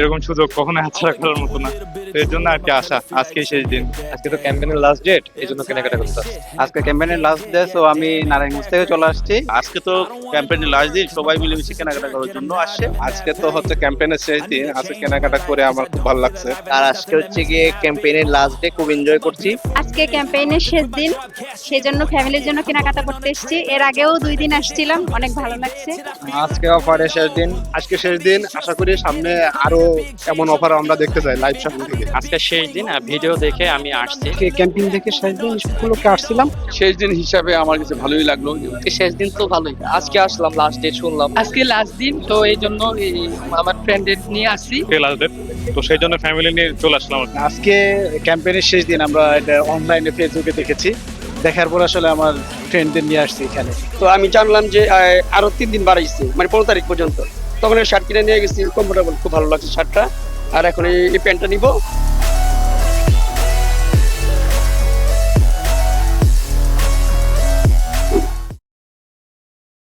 এরকম সুযোগ কখনো হাতছাড়া করার মতো না। তো এর জন্য আর কি আশা আজকেই শেষ দিন। আজকে তো ক্যাম্পেইনের লাস্ট ডেট এই জন্য কেনাকাটা করতে আজকে ক্যাম্পেইনের লাস্ট ডে তো আমি নারায়ণগঞ্জ থেকে চলে আসছি। আজকে তো ক্যাম্পেইনের লাস্ট দিন সবাই মিলে মিশে কেনাকাটা করার জন্য আসছে। আজকে তো হচ্ছে ক্যাম্পেইনের শেষ দিন আজকে কেনাকাটা করে আমার খুব ভালো লাগছে। আর আজকে হচ্ছে গিয়ে ক্যাম্পেইনের লাস্ট ডে খুব এনজয় করছি। আজকে ক্যাম্পেইনের শেষ দিন। সেই জন্য ফ্যামিলির জন্য কেনাকাটা করতে এসেছি। এর আগেও দুই দিন আসছিলাম। অনেক ভালো লাগছে। আজকে অফারের শেষ দিন। আজকে শেষ দিন। আশা করি সামনে আরও এমন অফার আমরা দেখতে চাই লাইভ শপিং থেকে। আজকে শেষ দিন ভিডিও দেখে আমি আসছি। ক্যাম্পিং থেকে শেষ দিন উপলক্ষে আসছিলাম। শেষ দিন হিসাবে আমার কাছে ভালোই লাগল। শেষ দিন তো ভালোই। আজকে আসলাম লাস্ট ডে শুনলাম। আজকে লাস্ট দিন তো এই জন্য এই আমার ফ্রেন্ডের নিয়ে আসছি। তো সেই জন্য ফ্যামিলি নিয়ে চলে আসলাম। আজকে ক্যাম্পেইনের শেষ দিন আমরা এটা অনলাইনে ফেসবুকে দেখেছি। দেখার পর আসলে আমার ফ্রেন্ডদের নিয়ে আসছি এখানে। তো আমি জানলাম যে আরও তিন দিন বাড়াইছে মানে পনেরো তারিখ পর্যন্ত। তখন শার্ট কিনে নিয়ে গেছি কমফোর্টেবল খুব ভালো লাগছে শার্টটা আর এখন এই প্যান্টটা নিব।